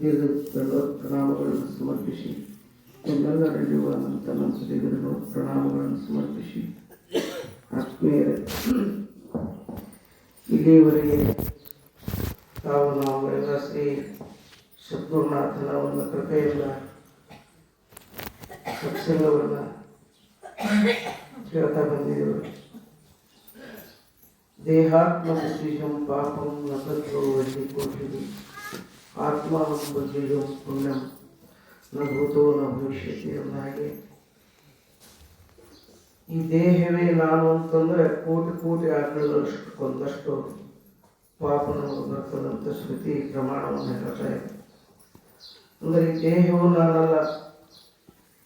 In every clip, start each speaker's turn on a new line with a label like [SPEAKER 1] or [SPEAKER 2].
[SPEAKER 1] ದೀರ್ಘ ಪ್ರಣಾಮಗಳನ್ನು ಸಮರ್ಪಿಸಿ. ಎಲ್ಲರಲ್ಲಿರುವ ಅನಂತ ನಮ್ಮ ಪ್ರಣಾಮಗಳನ್ನು ಸಮರ್ಪಿಸಿ. ಆತ್ಮೀಯರ, ಇಲ್ಲಿಯವರೆಗೆ ತಾವು ನಾವು ಎಲ್ಲ ಶ್ರೀ ಸದ್ಗುರುನಾಥನ ಒಂದು ಕೃಪೆಯಿಂದ ಸತ್ಸಂಗವನ್ನು ಕೇಳ್ತಾ ಬಂದಿದ್ದೇವೆ. ದೇಹಾತ್ಮ ಬುದ್ಧಿಜಂ ಪಾಪಂ ನಕೋ ವಶಿ ಆತ್ಮಾನಂ ಬುದ್ಧಿಜಂ ಪುಣ್ಯಂ ನ ಭೂತೋ ನ ಭವಿಷ್ಯತಿ ಅಂದ ಈ ದೇಹವೇ ನಾನು ಅಂತಂದರೆ ಕೋಟಿ ಕೋಟಿ ಆಕಳದಷ್ಟು ಕೊಂದಷ್ಟು ಪಾಪ ನಮಗೆ ಬರ್ತದಂತ ಸ್ಮೃತಿ ಪ್ರಮಾಣವನ್ನು ಹೇಳ್ತಾ ಇದೆ ಅಂದ್ರೆ ಈ ದೇಹವು ನಾನಲ್ಲ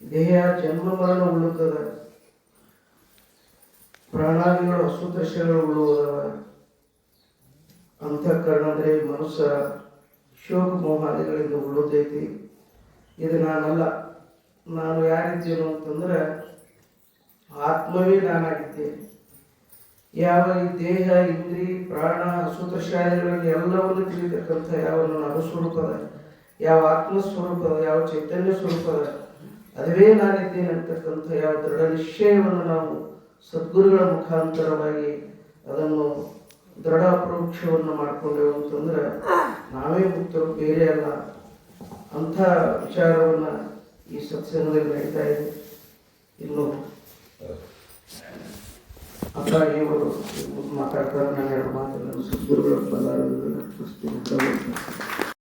[SPEAKER 1] ದೇಹ ಜನ್ಮ ಮರಣ ಉಳ್ಳುತ್ತದೆ ಪ್ರಾಣಾದಿಗಳು ಉಳ್ಳುವುದವ ಅಂತಃಕರಣ ಅಂದರೆ ಮನುಷ್ಯ ಶೋಕ ಮೋಹಾದಿಗಳಿಂದ ಉಳಿದೈತಿ. ಇದು ನಾನಲ್ಲ. ನಾನು ಯಾರಿದ್ದೇನು ಅಂತಂದ್ರೆ ಆತ್ಮವೇ ನಾನಾಗಿದ್ದೇನೆ ಯಾವ ಈ ದೇಹ, ಇಂದ್ರಿ, ಪ್ರಾಣ ಹಸುತಶಾದಿಗಳಲ್ಲಿ ಎಲ್ಲವನ್ನು ತಿಳಿತಕ್ಕಂಥ ಯಾವ ನನ್ನ ಅನುಸ್ವರೂಪದ, ಯಾವ ಆತ್ಮಸ್ವರೂಪದ, ಯಾವ ಚೈತನ್ಯ ಸ್ವರೂಪದ, ಅದುವೇ ನಾನಿದ್ದೇನೆ ಅಂತಕ್ಕಂಥ ಯಾವ ದೃಢ ನಿಶ್ಚಯವನ್ನು ನಾವು ಸದ್ಗುರುಗಳ ಮುಖಾಂತರವಾಗಿ ಅದನ್ನು ದೃಢ ಪ್ರೋಕ್ಷವನ್ನು ಮಾಡಿಕೊಂಡೆವು ಅಂತಂದ್ರೆ ನಾವೇ ಮುಕ್ತರು ಬೇರೆ ಅಲ್ಲ. ಅಂಥ ವಿಚಾರವನ್ನು ಈ ಸತ್ಸಂಗದಲ್ಲಿ ನಡೀತಾ ಇದೆ. ಇನ್ನು ಅಪ್ಪ ಇವರು ಮಾತಾಡ್ತಾರೆ, ನಾನು ಎರಡು ಮಾತುಗಳನ್ನು ಸದ್ಗುರುಗಳ ಬಲ್ಲಾರದಲ್ಲಿ